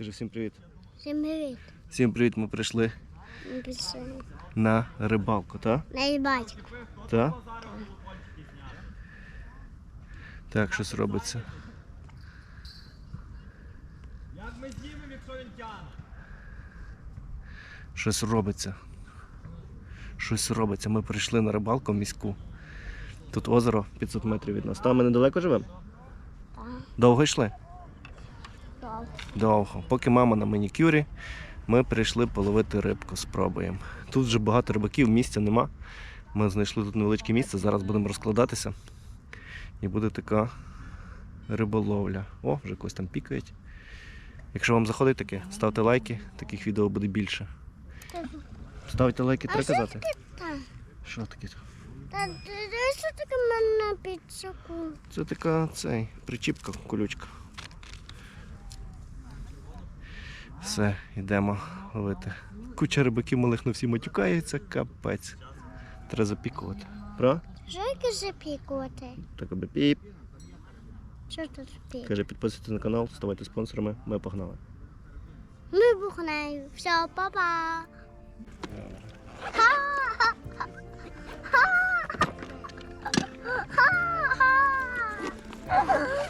Скажи всім привіт. Всім привіт. Всім привіт, ми прийшли Ми пішли на рибалку, так? на батько. Так? Так, щось робиться. Як ми знімемо, якщо він тягне? Щось робиться. Щось робиться. Ми прийшли на рибалку міську. Тут озеро 500 метрів від нас. Там ми недалеко живемо? Так. Довго йшли? Довго. Поки мама на манікюрі, ми прийшли половити рибку, спробуємо. Тут вже багато рибаків, місця нема. Ми знайшли тут невеличке місце, зараз будемо розкладатися. І буде така риболовля. О, вже когось там пікають. Якщо вам заходить таке, ставте лайки, таких відео буде більше. Ставте лайки, треба казати. Що таке? Та що таке мене підсаку? Це така цей, причіпка, колючка. Все, йдемо ловити. Куча рибаків малих на всі матюкаються, капець. Треба запікувати. Правда? Яке запікувати? Так аби піп. Що тут запікувати? Каже, підписуйтесь на канал, ставайте спонсорами. Ми погнали. Ми бухнею. Все, па-па. Сміх.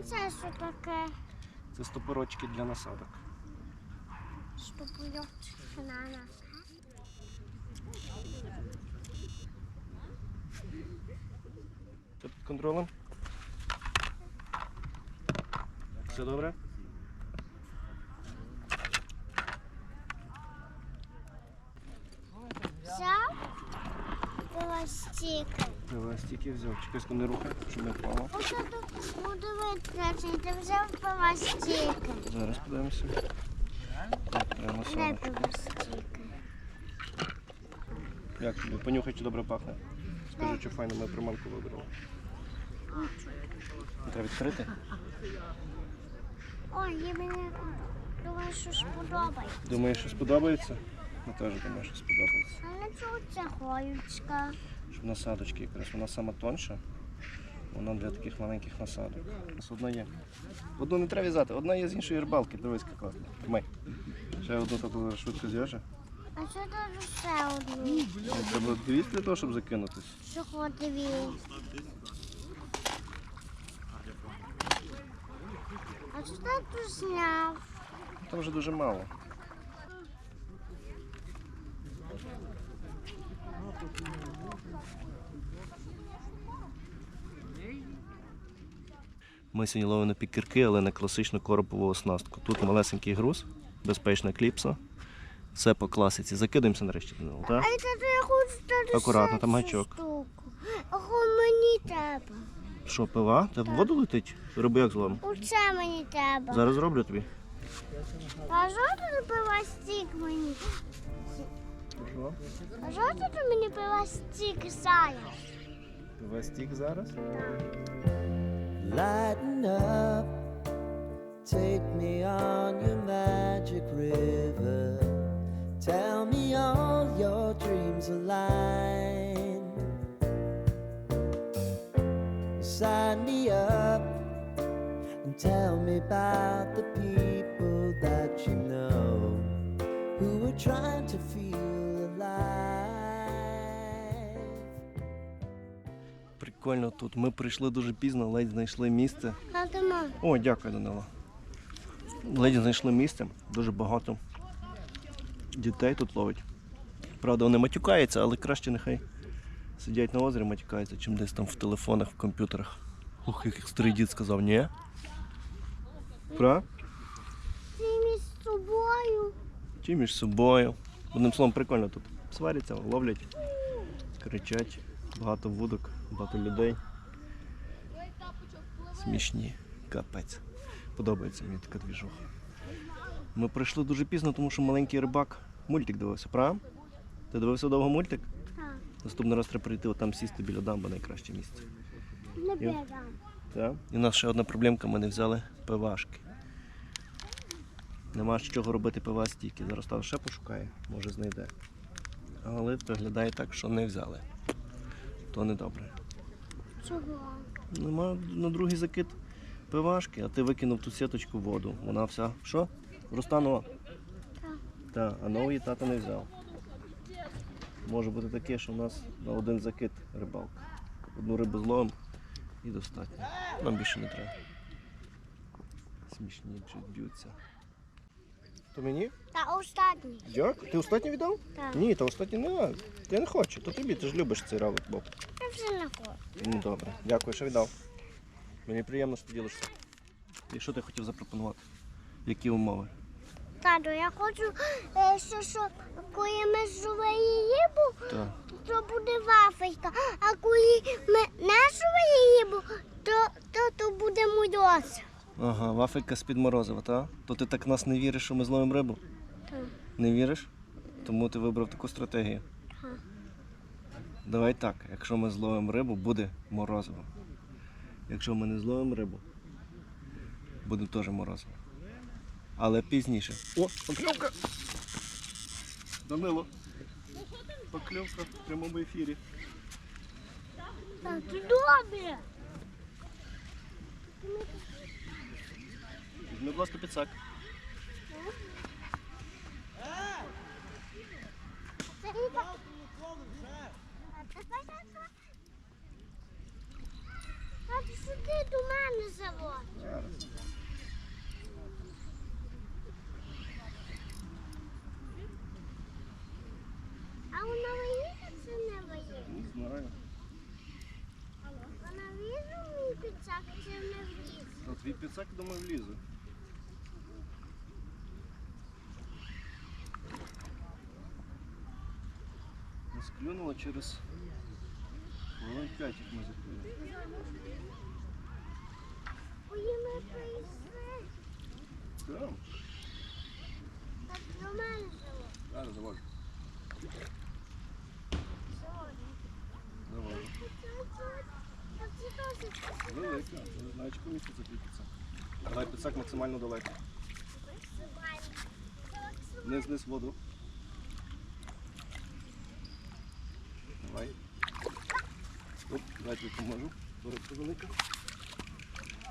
А це що таке? Це стопорочки для насадок. Штупують на нас. Ти під контролем? Все добре? Взяв? Пластик. Давай стільки взяв. Чекай, не рухай, щоб не впало. Буду витрачені. Ти взяв пластик. Зараз подивимося. Так, насадочку. пластик? Як тобі? Понюхай, чи добре пахне. Скажи, чи файно ми приманку вибрали. Треба відкрити? Ой, я мені думаю, що сподобається. Думаєш, що сподобається? Ми теж думаю, що сподобається. А на чого ця голючка? Щоб насадочки якраз. Вона сама тонша. Вона для таких маленьких насадок. У нас одна є. Одну не треба в'язати, одна є з іншої рибалки. Дивись, яка класна. Ми. Ще одну таку швидко зв'яже. А що тут ще одну? Треба дві для того, щоб закинутись. Чого дві? А що ти тут зняв? Там вже дуже мало. Ми сьогодні ловимо на пікірки, але на класичну коропову оснастку. Тут малесенький груз, безпечна кліпса. Все по класиці. Закидаємося нарешті до нього, так? Акуратно, там гачок. Ого, мені треба. Що, пива? Та в воду летить? Риби як злом. Оце мені треба. Зараз роблю тобі. А що тут пластик мені? А що тут мені пластик заяв? Пива стік зараз? Lighten up, take me on your magic river. Tell me all your dreams align. Sign me up and tell me about the people that you know who are trying to feel Прикольно тут. Ми прийшли дуже пізно, ледь знайшли місце. О, дякую, Данило. Леді знайшли місце, дуже багато дітей тут ловить. Правда, вони матюкаються, але краще нехай сидять на озері, матюкаються, чим десь там в телефонах, в комп'ютерах. Ух, як старий дід сказав, ні? Правда? Ти між собою. Чи між собою. Одним словом, прикольно тут. Сваряться, ловлять, кричать, багато вудок, багато людей. Смішні. Капець. Подобається мені така двіжуха. Ми прийшли дуже пізно, тому що маленький рибак мультик дивився, правда? Ти дивився довго мультик? Так. Наступний раз треба прийти отам сісти біля дамби найкраще місце. Не берем. Так? І у нас ще одна проблемка, ми не взяли пивашки. Нема з чого робити пива стільки. Зараз там ще пошукає, може знайде. Але виглядає так, що не взяли. То не добре. Чого? Нема на другий закид пивашки, а ти викинув ту сіточку в воду. Вона вся. Що? Розтанула? Так. Так, а нової тата не взяв. Може бути таке, що у нас на один закид рибалка. Одну рибу зловимо і достатньо. Нам більше не треба. Смішні б'ються. То мені? Та останній. Як? Ти останній віддав? Так. Ні, та останній не. Я не хочу. То тобі, ти ж любиш цей равлик, Боб. Я вже не хочу. Ну добре. Дякую, що віддав. Мені приємно, що ти ділишся. І що ти хотів запропонувати? Які умови? Тату, я хочу, е, що, що коли ми рибу, Так. то буде вафелька. А коли ми не зловили рибу, то, то, то буде мудос. Ага, вафелька з-під морозива, так? То ти так в нас не віриш, що ми зловимо рибу? Так. Не віриш? Тому ти вибрав таку стратегію. Так. Давай так, якщо ми зловимо рибу, буде морозиво. Якщо ми не зловимо рибу, буде теж морозиво. Але пізніше. О, покльовка! Данило. Покльовка в прямому ефірі. Так, добре. Візьми, будь ласка, підсак. А. Сюди до мене завод. А вона виїде чи не виїде? Не знаю. Вона влізе в мій підсак чи не влізе? Твій підсак, думаю, влізе. Не склюнула через хвилин 5, як ми мене завод. зараз заводжу. Теж Велика. Не знаю, чи поміститься твій підсак. Давай підсак максимально далеко. Вниз в воду. Давай. Оп, дай тобі поможу. Рибка велика.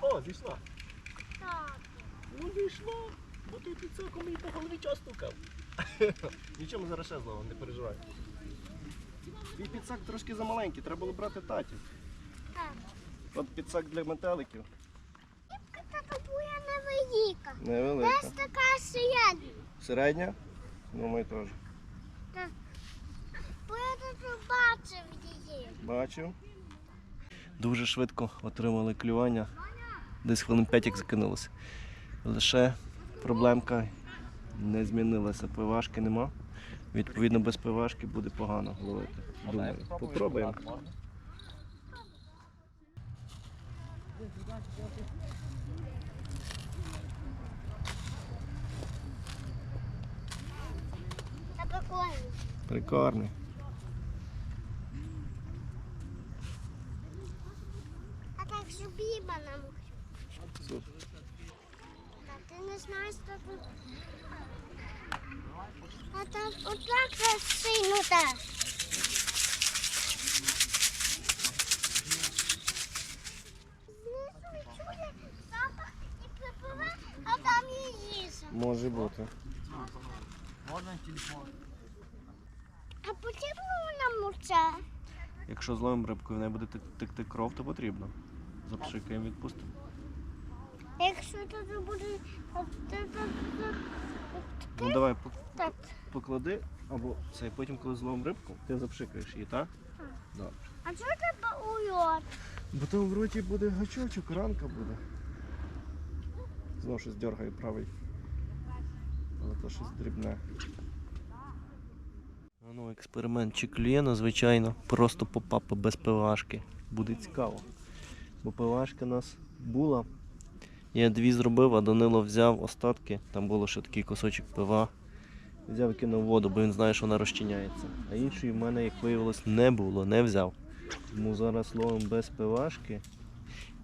О, зійшла. Так. Ну вийшло, бо ти підсаком мені по голові час стукав. Нічого, ми зараз ще знову, не переживай. Твій підсак трошки замаленький, треба було брати таті. Так. От підсак для метеликів. Рибка така буя невелика. Невелика. Десь така середня. Середня? Ну ми теж. Бо я тут бачив її. Бачив. Дуже швидко отримали клювання. Десь хвилин 5 як закинулося. Лише проблемка не змінилася. Пивашки нема. Відповідно, без пивашки буде погано ловити. Думаю. Попробуємо. Та прикольно. Прикольний. А ти не знаєш, що тут. А там отак сильно їжа. Може бути. Можна телефон? А потрібно нам мовча? Якщо зловимо рибку і в неї буде тек- текти кров, то потрібно. Запшикаємо, відпустимо. Якщо тут буде, Ну давай Так. поклади, або це потім, коли зловимо рибку, ти запшикаєш її, так? Добре. А чого тебе уйот? Бо там в роті буде гачочок, ранка буде. Знову щось дергає правий. Але то щось дрібне. Ну, експеримент чи клює, ну, звичайно, просто попапи без пивашки. Буде цікаво. Бо пивашка у нас була. Я дві зробив, а Данило взяв остатки. Там було ще такий кусочок пива. Взяв і кинув воду, бо він знає, що вона розчиняється. А іншої в мене, як виявилось, не було, не взяв. Тому зараз ловимо без пивашки.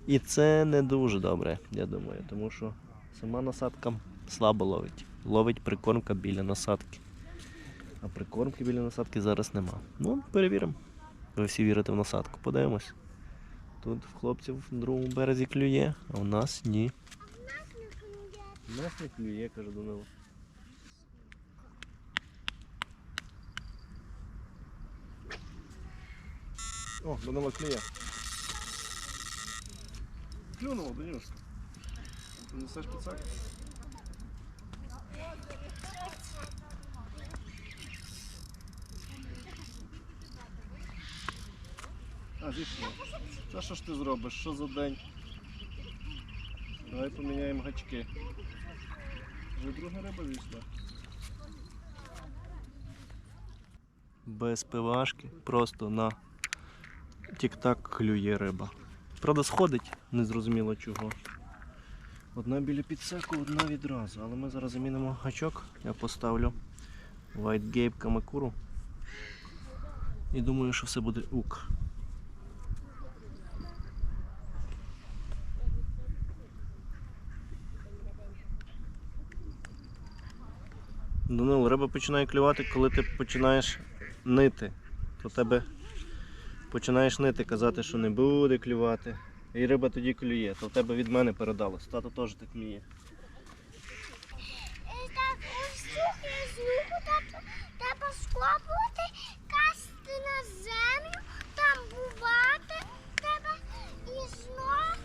І це не дуже добре, я думаю, тому що сама насадка слабо ловить. Ловить прикормка біля насадки. А прикормки біля насадки зараз нема. Ну, перевіримо. Ви всі вірите в насадку. Подивимось. Тут в хлопців на другому березі клює, а у нас ні. У нас не клює, каже Данило. О, Данило клює. Клюнуло, Данюш. Ти несеш піцак? А, зійшло. Та що ж ти зробиш? Що за день? Давай поміняємо гачки. Вже друга риба війшла. Без пивашки, просто на тік-так клює риба. Правда, сходить, незрозуміло чого. Одна біля підсеку, одна відразу. Але ми зараз замінимо гачок. Я поставлю White Gape Kamakuru. І думаю, що все буде ук. Данило, риба починає клювати, коли ти починаєш нити. То тебе починаєш нити, казати, що не буде клювати. І риба тоді клює. То в тебе від мене передалось. Тато теж так вміє. Так, ось цю грязнюку треба, треба скопувати, касти на землю, там бувати, треба і знов, і знов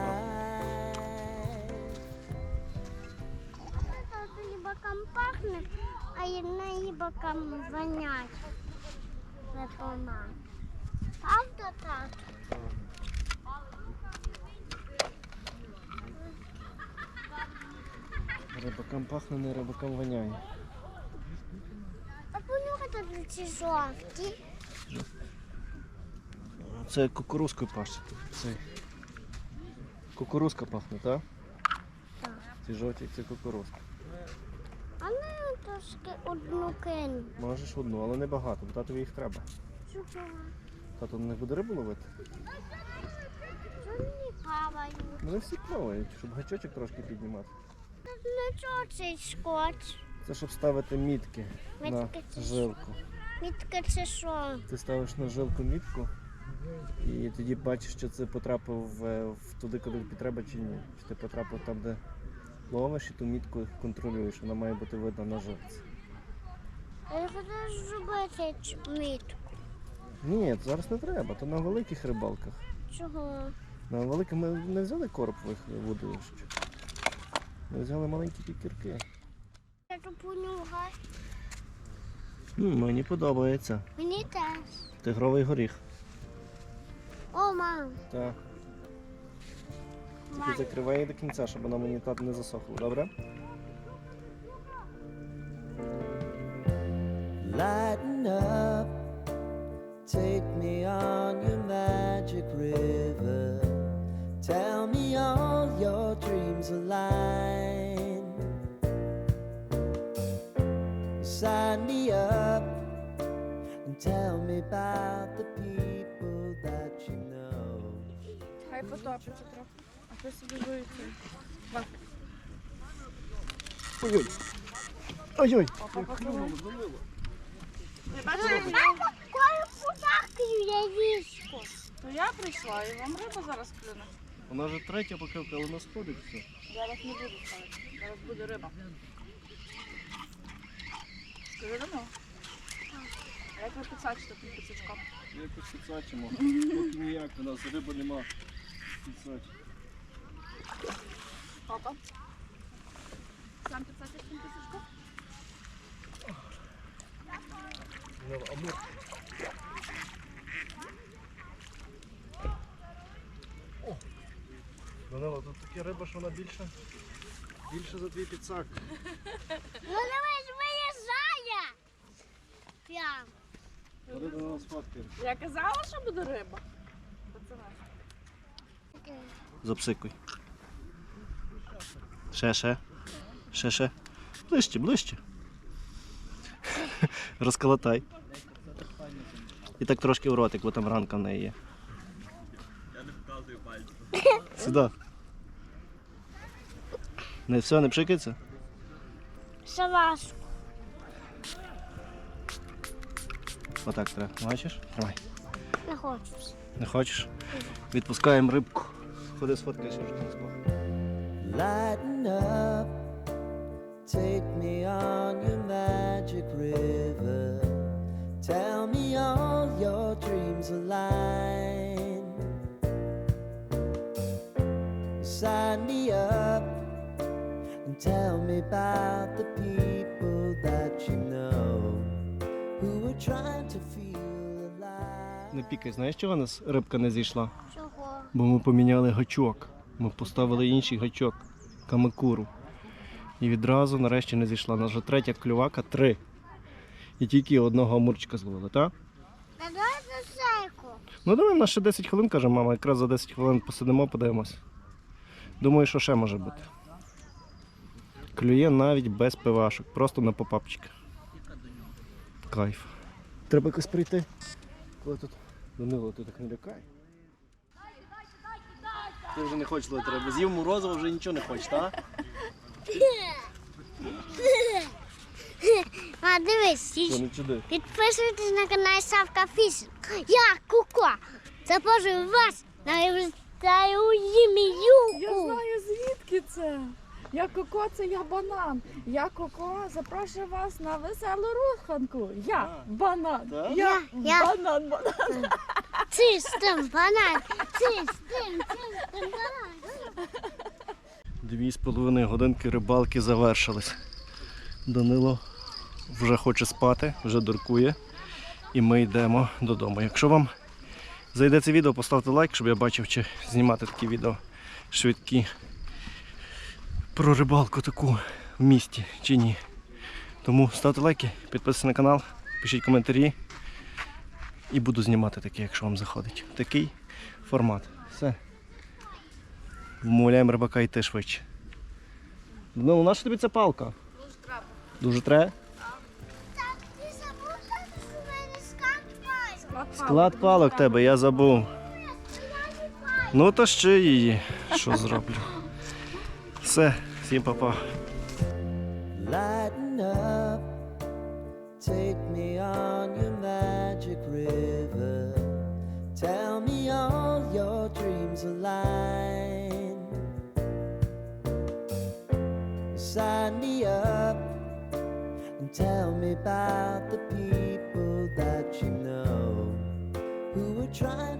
А одна їбакам вонять. Ветона. Правда, тато? Рибакам пахне, не рибакам воняє. А понюхайте ці жовті. Це кукурузкою пашуть. Це кукурузка пахне, так? Так. Ці жовті це кукурузка. Ну одну кинь. Можеш одну, але не багато, бо татові їх треба. Чого? Тато на них буде рибу ловити. Чого не хавають? Вони всі плавають, щоб гачочок трошки піднімати. На чого цей скотч? Це щоб ставити мітки на Мітки це що? жилку. Мітка це що? Ти ставиш на жилку мітку і тоді бачиш, чи це потрапив е, в туди, куди тобі треба, чи ні. Чи ти потрапив там, де ловиш, і ту мітку контролюєш. Вона має бути видна на жилці. А Я хочу зробити мітку. Ні, зараз не треба, то на великих рибалках. Чого? На великих ми не взяли коропових водилищ. Ми взяли маленькі кікірки. Я. Ну, мені подобається. Мені теж. Тигровий горіх. О, мам. Так. Тільки закривай її до кінця, щоб вона мені так не засохла, добре? Lighten up, take me on your magic river. Tell me all your dreams align. Sign me up and tell me about the people that you know. Хай потопиться трохи. А ти собі жується. Ой-ой. Ой-ой. Ти бачиш, Я то я прийшла і вам риба зараз клюне. Вона вже третя покривка, але нас ходить все. Зараз не буду ставити. Зараз буде риба. Скажи до. А як ви підсачите тим підсачком? Якось підсачимо. Поки ніяк, у нас риби нема. Підсач. Папа. Сам підсачиш тим підсачком? Данило, тут такі риба, що вона більше. Більше за твій підсак. Ну давай ж виїжджає. Прям. Нас. Я казала, що буде риба. Запсикуй. Ще, ще. Ще, ще. Ближче, ближче. Розколотай. І так трошки в ротик, бо там ранка в неї є. Я не показую пальцем. Сюди. Не все, не пшикається? Шалашку. Отак треба. Бачиш? Тримай. Не хочу. Не хочеш? Відпускаємо рибку. Ходи сфоткайся вже там. Lighten up, take me on your magic river. Tell me all your dreams align. Sign me up and tell me about the people that you know who are trying to feel alive. Не пікай, знаєш, чого у нас рибка не зійшла? Чого? Бо ми поміняли гачок. Ми поставили інший гачок камикуру. І відразу нарешті не зійшла. У нас вже третя клювака, три. І тільки одного амурчика зловили, так? Ну давай, у нас ще 10 хвилин, каже мама, якраз за 10 хвилин посидимо, подивимось. Думаю, що ще може бути. Клює навіть без пивашок, просто на попапчик. Кайф. Треба якось прийти. Коли тут Данило, ти так не лякай. Ти вже не хочеш ловити рибу. З'їв морозиво, вже нічого не хочеш, так? А дивись, підписуйтесь на канал Савка Фіш. Я Куко. Запрошую вас на вистаю Я знаю звідки це. Я коко, це я банан. Я коко, запрошую вас на веселу руханку. Я банан. Я, Я- банан, банан. Чистим банан. Чистим, чистим банан. Дві з половиною годинки рибалки завершились. Данило вже хоче спати, вже дуркує. І ми йдемо додому. Якщо вам зайде це відео, поставте лайк, щоб я бачив, чи знімати такі відео швидкі про рибалку таку в місті чи ні. Тому ставте лайки, підписуйтесь на канал, пишіть коментарі. І буду знімати таке, якщо вам заходить. Такий формат. Все. Вмовляємо рибака йти швидше. Ну, наша тобі ця палка? Дуже треба. Дуже треба. Склад палок тебе, я забув. Ну то ще її. Що зроблю? Все, всім па-па. Take me on your magic river. Tell me all your dreams align. Sign me up and tell me about try